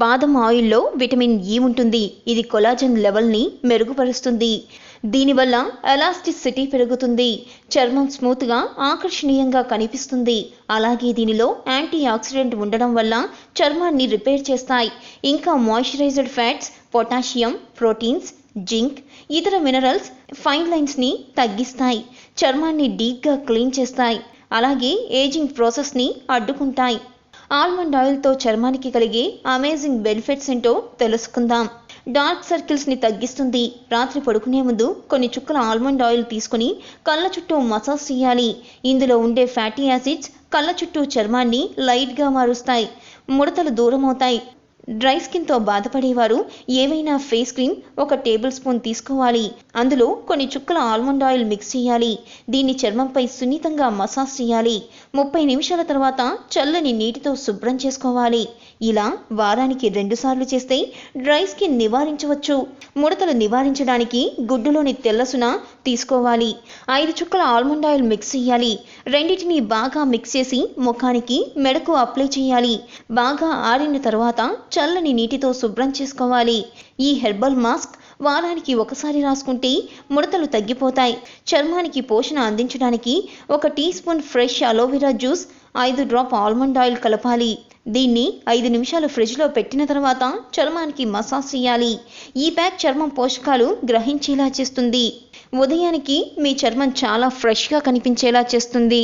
బాదం ఆయిల్లో vitamin E ఉంటుంది. ఇది కొలాజన్ లెవెల్ని మెరుగుపరుస్తుంది. దీనివల్ల ఎలాస్టిసిటీ పెరుగుతుంది. చర్మం స్మూత్గా ఆకర్షణీయంగా కనిపిస్తుంది. అలాగే దీనిలో యాంటీ ఆక్సిడెంట్ ఉండడం వల్ల చర్మాన్ని రిపేర్ చేస్తాయి. ఇంకా moisturized fats potassium proteins zinc ఇతర మినరల్స్ ఫైన్ లైన్స్ని తగ్గిస్తాయి. చర్మాన్ని డీప్గా క్లీన్ చేస్తాయి. అలాగే ఏజింగ్ ప్రాసెస్ని అడ్డుకుంటాయి. ఆల్మండ్ ఆయిల్తో చర్మానికి కలిగే అమేజింగ్ బెనిఫిట్స్ ఏంటో తెలుసుకుందాం. డార్క్ సర్కిల్స్ని తగ్గిస్తుంది. రాత్రి పడుకునే ముందు కొన్ని చుక్కల ఆల్మండ్ ఆయిల్ తీసుకుని కళ్ళ చుట్టూ మసాజ్ చేయాలి. ఇందులో ఉండే ఫ్యాటీ యాసిడ్స్ కళ్ళ చుట్టూ చర్మాన్ని లైట్గా మారుస్తాయి. ముడతలు దూరం అవుతాయి డ్రై స్కిన్తో బాధపడేవారు. ఏవైనా ఫేస్ క్రీమ్ ఒక టేబుల్ స్పూన్ తీసుకోవాలి. అందులో కొన్ని చుక్కల ఆల్మండ్ ఆయిల్ మిక్స్ చేయాలి. దీన్ని చర్మంపై సున్నితంగా మసాజ్ చేయాలి. ముప్పై నిమిషాల తర్వాత చల్లని నీటితో శుభ్రం చేసుకోవాలి. ఇలా వారానికి రెండుసార్లు చేస్తే డ్రై స్కిన్ నివారించవచ్చు. ముడతలు నివారించడానికి గుడ్డులోని తెల్లసున తీసుకోవాలి. ఐదు చుక్కల ఆల్మండ్ ఆయిల్ మిక్స్ చేయాలి. రెండింటిని బాగా మిక్స్ చేసి ముఖానికి మెడకు అప్లై చేయాలి. బాగా ఆరిన తర్వాత చల్లని నీటితో శుభ్రం చేసుకోవాలి. ఈ హెర్బల్ మాస్క్ వారానికి ఒకసారి రాసుకుంటే ముడతలు తగ్గిపోతాయి. చర్మానికి పోషణ అందించడానికి ఒక teaspoon fresh aloe vera juice ఐదు డ్రాప్ ఆల్మండ్ ఆయిల్ కలపాలి. దీన్ని ఐదు నిమిషాలు ఫ్రిడ్జ్లో పెట్టిన తర్వాత చర్మానికి మసాజ్ చేయాలి. ఈ ప్యాక్ చర్మం పోషకాలు గ్రహించేలా చేస్తుంది. ఉదయానికి మీ చర్మం చాలా ఫ్రెష్గా కనిపించేలా చేస్తుంది.